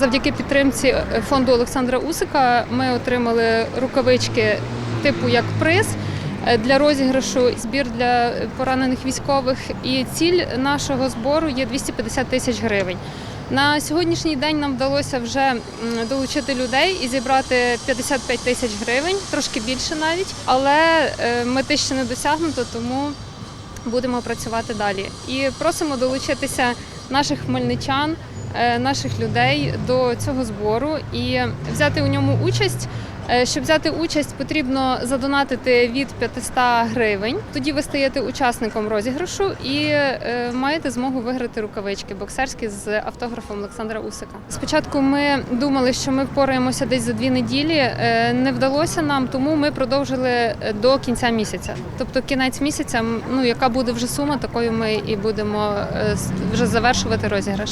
Завдяки підтримці е, фонду Олександра Усика ми отримали рукавички типу як приз е, для розіграшу, збір для поранених військових. І ціль нашого збору є 250 тисяч гривень. На сьогоднішній день нам вдалося вже долучити людей і зібрати 55 тисяч гривень, трошки більше навіть, але е, мети ще не досягнуто, тому будемо працювати далі. І просимо долучитися наших хмельничан, е, наших людей до цього збору і взяти у ньому участь. Е, Щоб взяти участь, потрібно задонатити від 500 гривень. Тоді ви стаєте учасником розіграшу і е, маєте змогу виграти рукавички боксерські з автографом Олександра Усика. Спочатку ми думали, що ми впораємося десь за дві неділі. Е, Не вдалося нам, тому ми продовжили до кінця місяця. Тобто кінець місяця, ну яка буде вже сума, такою ми і будемо вже завершувати розіграш.